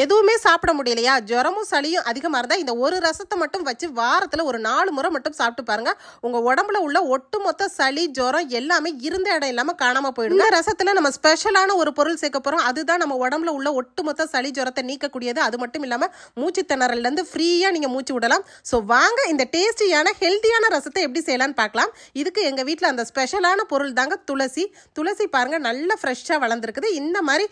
எதுவுமே சாப்பிட முடியலையா? ஜுரமும் சளியும் அதிகமாக இருந்தால் இந்த ஒரு ரசத்தை மட்டும் வச்சு வாரத்தில் ஒரு நாலு முறை மட்டும் சாப்பிட்டு பாருங்க. உங்கள் உடம்புல உள்ள ஒட்டுமொத்த சளி ஜுரம் எல்லாமே இருந்த இடம் இல்லாமல் காணாமல் போயிடும். இந்த ரசத்தில் நம்ம ஸ்பெஷலான ஒரு பொருள் சேர்க்க போகிறோம் அதுதான் நம்ம உடம்புல உள்ள ஒட்டுமொத்த சளி ஜுரத்தை நீக்கக்கூடியது. அது மட்டும் இல்லாமல் மூச்சு திணறல்லேருந்து ஃப்ரீயாக நீங்கள் மூச்சு விடலாம். ஸோ வாங்க இந்த டேஸ்டியான ஹெல்த்தியான ரசத்தை எப்படி செய்யலாம்னு பார்க்கலாம். இதுக்கு எங்கள் வீட்டில் அந்த ஸ்பெஷலான பொருள் தாங்க துளசி. துளசி பாருங்கள் நல்லா ஃப்ரெஷ்ஷாக வளர்ந்துருக்குது. இந்த மாதிரி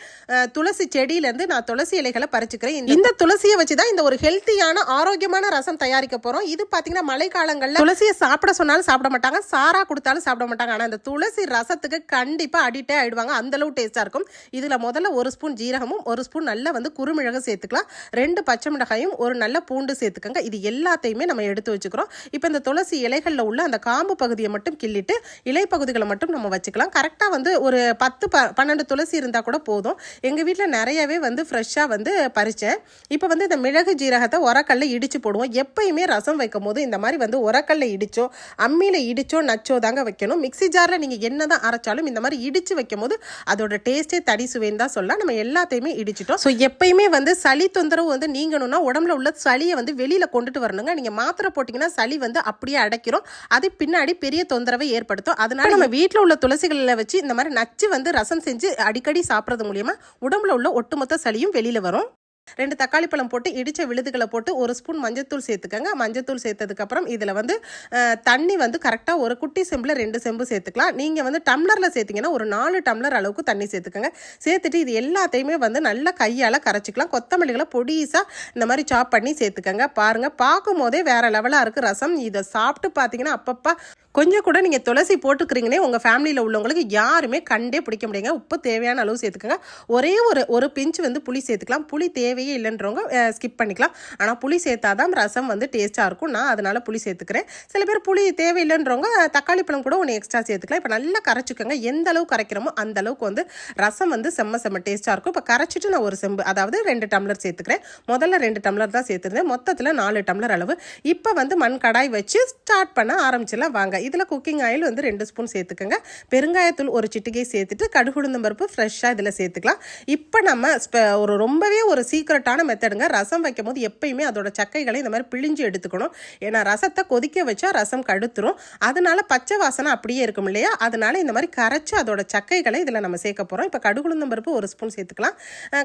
துளசி செடியிலேருந்து நான் துளசி இலைகளை பறிச்சுக்கிறேன் இந்த- துளசியை வச்சு தான் இந்த ஒரு ஹெல்த்தியான ஆரோக்கியமான ரசம் தயாரிக்க போகிறோம் இது பார்த்தீங்கன்னா மழைக்காலங்களில் துளசியை சாப்பிட சொன்னாலும் சாப்பிட மாட்டாங்க. சாரா கொடுத்தாலும் சாப்பிட மாட்டாங்க. ஆனால் இந்த துளசி ரசத்துக்கு கண்டிப்பாக அடிக்டே ஆயிடுவாங்க. அந்த அளவு டேஸ்ட்டாக இருக்கும். இதில் முதல்ல ஒரு ஸ்பூன் ஜீரகமும் ஒரு ஸ்பூன் நல்லா வந்து குறுமிளகு சேர்த்துக்கலாம். ரெண்டு பச்சை மிளகாயும் ஒரு நல்ல பூண்டு சேர்த்துக்கோங்க. இது எல்லாத்தையுமே நம்ம எடுத்து வச்சுக்கிறோம். இப்போ இந்த துளசி இலைகளில் உள்ள அந்த காம்பு பகுதியை மட்டும் கிள்ளிட்டு இலை பகுதிகளை மட்டும் நம்ம வச்சுக்கலாம். கரெக்டாக வந்து ஒரு பத்து ப பன்னெண்டு துளசி இருந்தால் கூட போதும். எங்கள் வீட்டில் நிறையவே வந்து ஃப்ரெஷ்ஷாக வந்து பறித்தேன் இப்போ வந்து இந்த மிளகு ஜீரகத்தை உரக்கல்ல இடித்து போடுவோம். எப்பயுமே ரசம் வைக்கும் போது இந்த மாதிரி வந்து உரக்கல்ல இடித்தோ அம்மியில் இடிச்சோ நச்சோ தாங்க வைக்கணும். மிக்ஸி ஜாரில் நீங்கள் என்ன தான் அரைச்சாலும் இந்த மாதிரி இடித்து வைக்கும் போது அதோட டேஸ்ட்டே தடி சுவைன்னு தான் சொல்லலாம். நம்ம எல்லாத்தையுமே இடிச்சிட்டோம். ஸோ எப்பயுமே வந்து சளி தொந்தரவு வந்து நீங்கணும்னா உடம்புல உள்ள சளியை வந்து வெளியில் கொண்டுட்டு வரணுங்க. நீங்கள் மாத்திரை போட்டிங்கன்னா சளி வந்து அப்படியே அடைக்கிறோம். அது பின்னாடி பெரிய தொந்தரவை ஏற்படுத்தும். அதனால நம்ம வீட்டில் உள்ள துளசிகளில் வச்சு இந்த மாதிரி நச்சு வந்து ரசம் செஞ்சு அடிக்கடி சாப்பிட்றது மூலியமாக உடம்புல உள்ள ஒட்டுமொத்த சளியும் வெளியில் வரும். ரெண்டு தக்காளி பழம் போட்டு இடித்த விழுதுகளை போட்டு ஒரு ஸ்பூன் மஞ்சத்தூள் சேர்த்துக்கங்க. மஞ்சத்தூள் சேர்த்ததுக்கப்புறம் இதில் வந்து தண்ணி வந்து கரெக்டாக ஒரு குட்டி செம்பில் ரெண்டு செம்பு சேர்த்துக்கலாம். நீங்கள் வந்து டம்ளரில் சேர்த்திங்கன்னா ஒரு நாலு டம்ளர் அளவுக்கு தண்ணி சேர்த்துக்கங்க. சேர்த்துட்டு இது எல்லாத்தையுமே வந்து நல்லா கையால் கரைச்சிக்கலாம். கொத்தமல்லிகளை பொடிசாக இந்த மாதிரி சாப் பண்ணி சேர்த்துக்கங்க. பாருங்கள் பார்க்கும் போதே வேறு லெவலாக இருக்குது ரசம். இதை சாப்பிட்டு பார்த்தீங்கன்னா அப்பப்போ கொஞ்சம் கூட நீங்கள் துளசி போட்டுக்கிறீங்கன்னே உங்கள் ஃபேமிலியில் உள்ளவங்களுக்கு யாருமே கண்டே பிடிக்க முடியுங்க உப்பு தேவையான அளவு சேர்த்துக்கோங்க. ஒரே ஒரு ஒரு பிஞ்ச் வந்து புளி சேர்த்துக்கலாம். புளி தேவையே இல்லைன்றவங்க ஸ்கிப் பண்ணிக்கலாம். ஆனால் புளி சேர்த்தா தான் ரசம் வந்து டேஸ்ட்டாக இருக்கும். நான் அதனால் புளி சேர்த்துக்கிறேன். சில பேர் புளி தேவையில்லைன்றவங்க தக்காளி பழம் கூட ஒன்று எக்ஸ்ட்ரா சேர்த்துக்கலாம். இப்போ நல்லா கரைச்சிக்கோங்க. எந்த அளவு கரைக்கிறோமோ அந்த அளவுக்கு வந்து ரசம் வந்து செம்ம செம்ம டேஸ்ட்டாக இருக்கும். இப்போ கரைச்சிட்டு நான் ஒரு செம்பு அதாவது ரெண்டு டம்ளர் சேர்த்துக்கிறேன். முதல்ல ரெண்டு டம்ளர் தான் சேர்த்துருந்தேன். மொத்தத்தில் நாலு டம்ளர் அளவு. இப்போ வந்து மண் கடாய் வச்சு ஸ்டார்ட் பண்ண ஆரம்பிச்சிடலாம். வாங்க இதில் குக்கிங் ஆயில் வந்து ரெண்டு ஸ்பூன் சேர்த்துக்கோங்க. பெருங்காயத்தூள் ஒரு சிட்டிகை சேர்த்துட்டு கடுகுழுந்தம் பருப்பு ஃப்ரெஷ்ஷாக இதில் சேர்த்துக்கலாம். இப்போ நம்ம ஒரு ரொம்பவே ஒரு சீக்ரெட்டான மெத்தடுங்க ரசம் வைக்கும் போது எப்பயுமே அதோட சக்கைகளை இந்த மாதிரி பிழிஞ்சு எடுத்துக்கணும். ஏன்னா ரசத்தை கொதிக்க வச்சா ரசம் கடுத்துரும். அதனால பச்சை வாசனை அப்படியே இருக்கும் இல்லையா? அதனால இந்த மாதிரி கரைச்சி அதோட சக்கைகளை இதில் நம்ம சேர்க்க போகிறோம் இப்போ கடுகுளுந்தம் பருப்பு ஒரு ஸ்பூன் சேர்த்துக்கலாம்.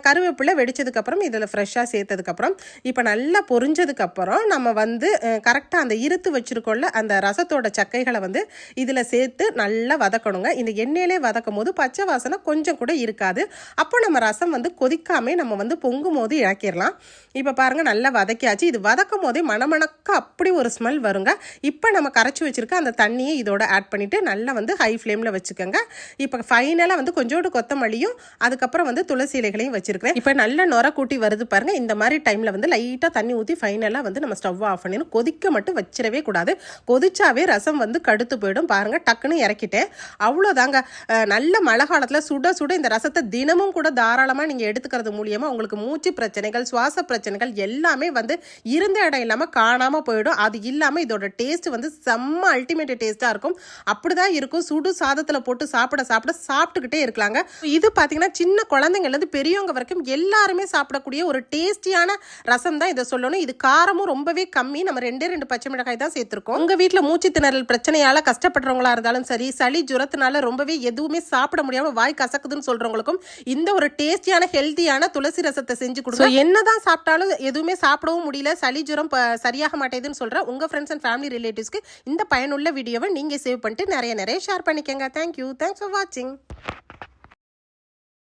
கருவேப்பிலை வெடிச்சதுக்கப்புறம் இதில் ஃப்ரெஷ்ஷாக சேர்த்ததுக்கப்புறம் இப்போ நல்லா பொரிஞ்சதுக்கப்புறம் நம்ம வந்து கரெக்டாக அந்த இருத்து வச்சிருக்கோம்ல அந்த ரசத்தோட சக்கைகள் வந்து இதில் சேர்த்து நல்லா வதக்கணுங்க. இந்த எண்ணெயிலே வதக்கும் போது பச்சை வாசனை கொஞ்சம் கூட இருக்காது. அப்போ நம்ம ரசம் வந்து கொதிக்காமே நம்ம வந்து பொங்கும் போது இறக்கிடலாம் இப்போ பாருங்க நல்லா வதக்கியாச்சு. இது வதக்கும் போதே மணமணக்க அப்படி ஒரு ஸ்மெல் வருங்க. இப்போ நம்ம கரைச்சி வச்சிருக்க அந்த தண்ணியை இதோட ஆட் பண்ணிவிட்டு நல்லா வந்து ஹை ஃப்ளேமில் வச்சுக்கோங்க. இப்போ ஃபைனலாக வந்து கொஞ்சோண்டு கொத்தமல்லியும் அதுக்கப்புறம் வந்து துளசி இலைகளையும் வச்சிருக்கிறேன். இப்போ நல்ல நுர கூட்டி வருது பாருங்கள் இந்த மாதிரி டைமில் வந்து லைட்டாக தண்ணி ஊற்றி ஃபைனலாக வந்து நம்ம ஸ்டவ் ஆஃப் பண்ணிடணும். கொதிக்க மட்டும் வச்சிடவே கூடாது. கொதிச்சாவே ரசம் வந்து கடுத்து போயிடும். பாருங்க டக்குன்னு இறக்கிட்டேன் அவ்வளோதாங்க. நல்ல மழை காலத்தில் சுட சுட இந்த ரசத்தை தினமும் கூட தாராளமாக நீங்கள் எடுத்துக்கிறது மூலியமாக உங்களுக்கு மூச்சு பிரச்சனைகள் சுவாச பிரச்சனைகள் எல்லாமே வந்து இருந்த இடம் இல்லாமல் காணாமல் போயிடும். அது இல்லாமல் இதோட டேஸ்ட் வந்து செம்ம அல்டிமேட் டேஸ்ட்டாக இருக்கும். அப்படிதான் இருக்கும். சுடு சாதத்தில் போட்டு சாப்பிட சாப்பிட சாப்பிட்டுக்கிட்டே இருக்கலாங்க. இது பார்த்தீங்கன்னா சின்ன குழந்தைங்கள்லேருந்து பெரியவங்க வரைக்கும் எல்லாருமே சாப்பிடக்கூடிய ஒரு டேஸ்டியான ரசம் தான் இதை சொல்லணும். இது காரமும் ரொம்பவே கம்மி. நம்ம ரெண்டே ரெண்டு பச்சை மிளகாய் தான் சேர்த்துருக்கோம். உங்கள் வீட்டில் மூச்சு திணறல் பிரச்சனை பிரச்சனையால் கஷ்டப்படுறவங்களா இருந்தாலும் சரி சளி ஜுரத்தினால ரொம்பவே எதுவுமே சாப்பிட முடியாமல் வாய் கசக்குதுன்னு சொல்கிறவங்களுக்கும் இந்த ஒரு டேஸ்டியான ஹெல்த்தியான துளசி ரசத்தை செஞ்சு கொடுங்க. என்னதான் சாப்பிட்டாலும் எதுவுமே சாப்பிடவும் முடியல சளி ஜுரம் சரியாக மாட்டேதுன்னு சொல்கிற உங்கள் ஃப்ரெண்ட்ஸ் அண்ட் ஃபேமிலி ரிலேட்டிவ்ஸ்க்கு இந்த பயனுள்ள வீடியோவை நீங்கள் சேவ் பண்ணிட்டு நிறைய நிறைய ஷேர் பண்ணிக்கங்க. தேங்க்யூ தேங்க்ஸ் ஃபார் வாட்சிங்